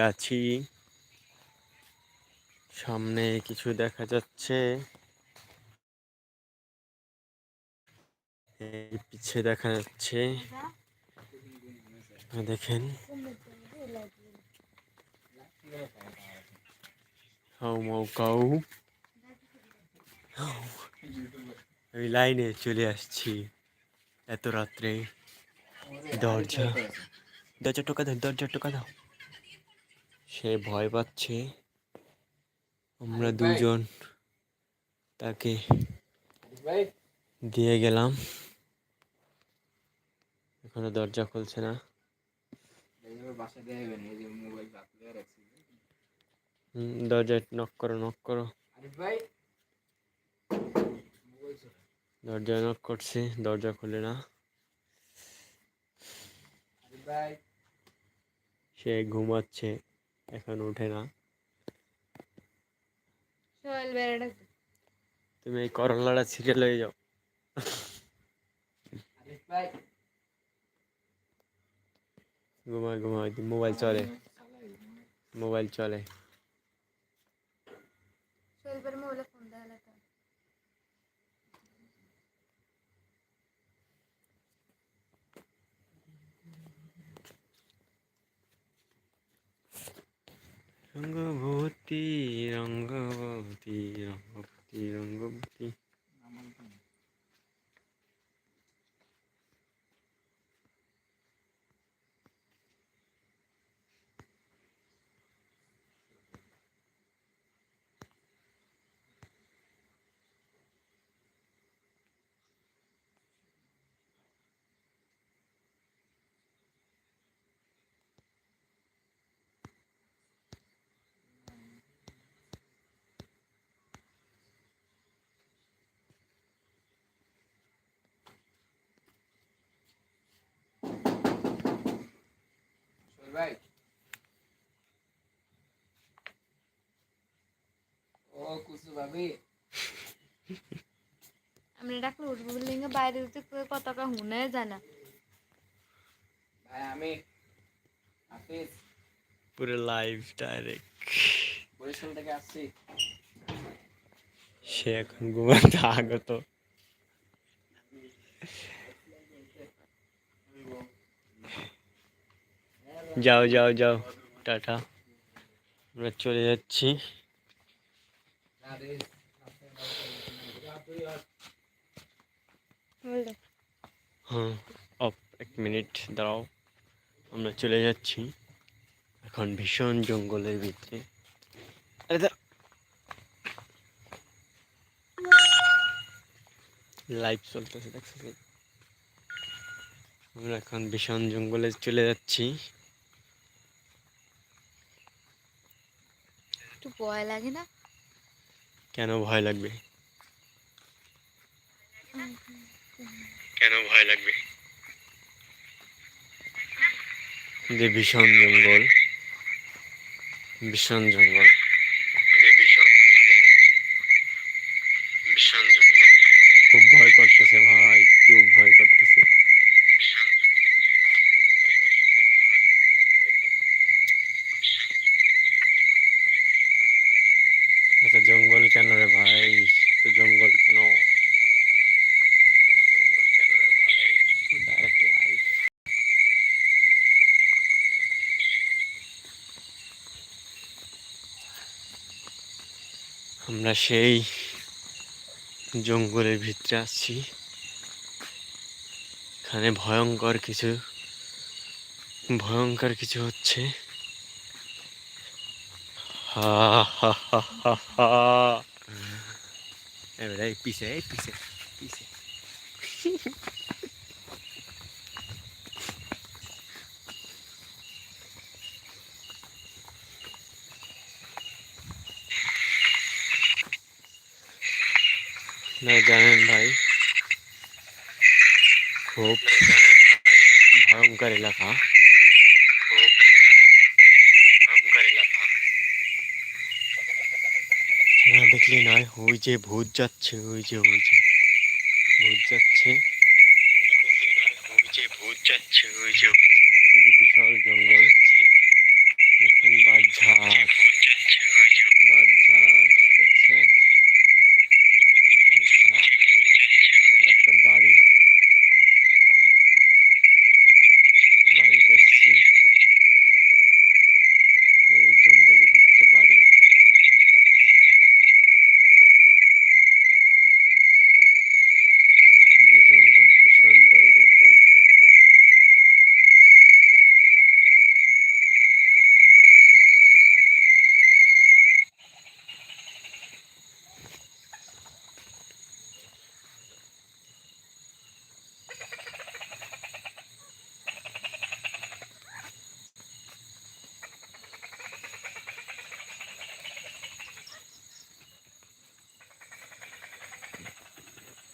আছি সামনে কিছু দেখা যাচ্ছে। পিছে দেখা যাচ্ছে। দেখেন। কাউ। আমি লাইনে চলে আসছি। এত রাত্রে। দরজা। দরজা টোকা দাও, দরজা টোকা দাও। সে ভয় পাচ্ছে। আমরা দুজন তাকে দিয়ে গেলাম। এখনও দরজা খুলছে না। দরজায় নক করো নক করো। দরজায় নক করছি দরজা খুলে না। সে ঘুমাচ্ছে। এখন ওঠে না সোহেল বেড়াটা তুমি এই করলাটা সিরিয়াল হয়ে যাও আরিফ ভাই ঘুমায় ঘুমায় মোবাইল চলে মোবাইল চলে 이런 거 못디 이런 거. সোহেল ভাই ও কুসু ভাবি আমরা ডাকলে উঠবো বিল্ডিং এ বাইরে উঠতে কতটা হুনে যায় না ভাই আমি হাফিজ পুরো লাইভ ডাইরেক্ট বরিশাল থেকে আসছি সে এখন ঘুমাতে আগত যাও যাও যাও। টাটা। আমরা চলে যাচ্ছি। হ্যাঁ এক মিনিট, দাঁড়াও। আমরা চলে যাচ্ছি এখন ভীষণ জঙ্গলের ভিতরে। লাইভ চলতেছে, দেখছ? আমরা এখন ভীষণ জঙ্গলে চলে যাচ্ছি। একটু ভয় লাগে না? কেন ভয় লাগবে? কেন ভয় লাগবে? যে ভীষণ জঙ্গল ভীষণ জঙ্গল যে ভীষণ জঙ্গল ভীষণ জঙ্গল খুব ভয় করতেছে ভাই খুব ভয় করতেছে আচ্ছা জঙ্গল কেন রে ভাই তো জঙ্গল কেন জঙ্গল কেন রে ভাই ডাইরেক্ট লাইভ আমরা সেই জঙ্গলের ভিতরে আসছি এখানে ভয়ঙ্কর কিছু ভয়ঙ্কর কিছু হচ্ছে। হা হা হা হা হা। এবারে পিছে পিছে পিছে। না জানেন ভাই, খুব ভয়ঙ্কর এলাকা। না দেখলি নয়, ওই যে ভূত যাচ্ছে, ওই যে ওই যে, ভূত যাচ্ছে। ভূত যাচ্ছে ওই যে বিশাল জঙ্গল। দেখেন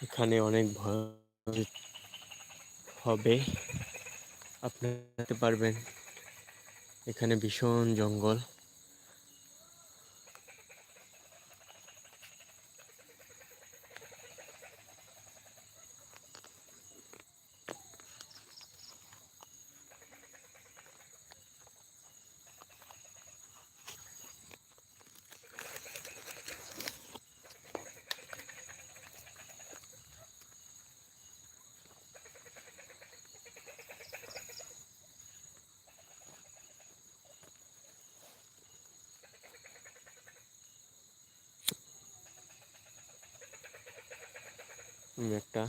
এখানে অনেক ভয় হবে। আপনারা পারবেন এখানে ভীষণ জঙ্গল। একটা।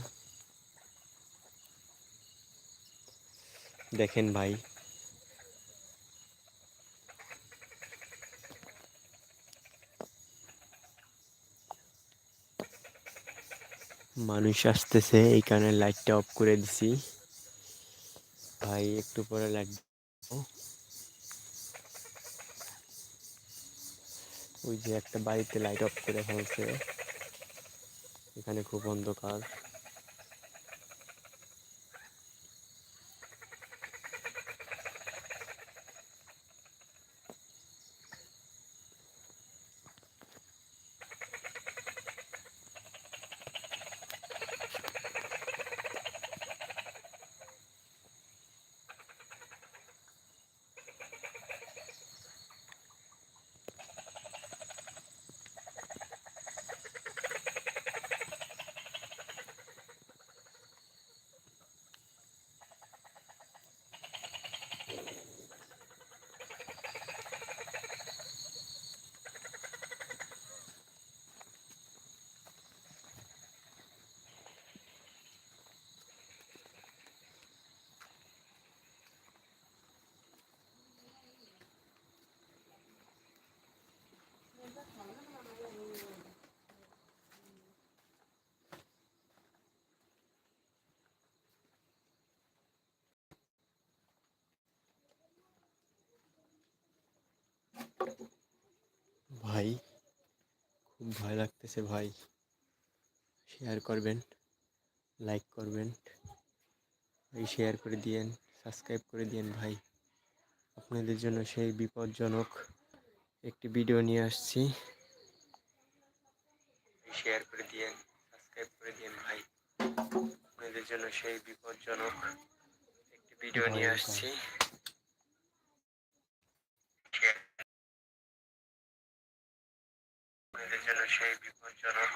দেখেন ভাই। মানুষ আসতেছে এই কারণে লাইটটা অফ করে দিছি। ভাই, একটু পরে লাইট ওই যে একটা বাড়িতে লাইট অফ করে ফেলছে। এখানে খুব অন্ধকার ভাই খুব ভয় লাগতেছে ভাই শেয়ার করবেন লাইক করবেন ভাই শেয়ার করে দিয়েন সাবস্ক্রাইব করে দিয়েন ভাই। আপনাদের জন্য সেই বিপজ্জনক একটি ভিডিও নিয়ে আসছি। শেয়ার করে দিয়েন সাবস্ক্রাইব করে দিয়েন ভাই। আপনাদের জন্য সেই বিপজ্জনক একটি ভিডিও নিয়ে আসছি। আপনাদের জন্য সেই বিপজ্জনক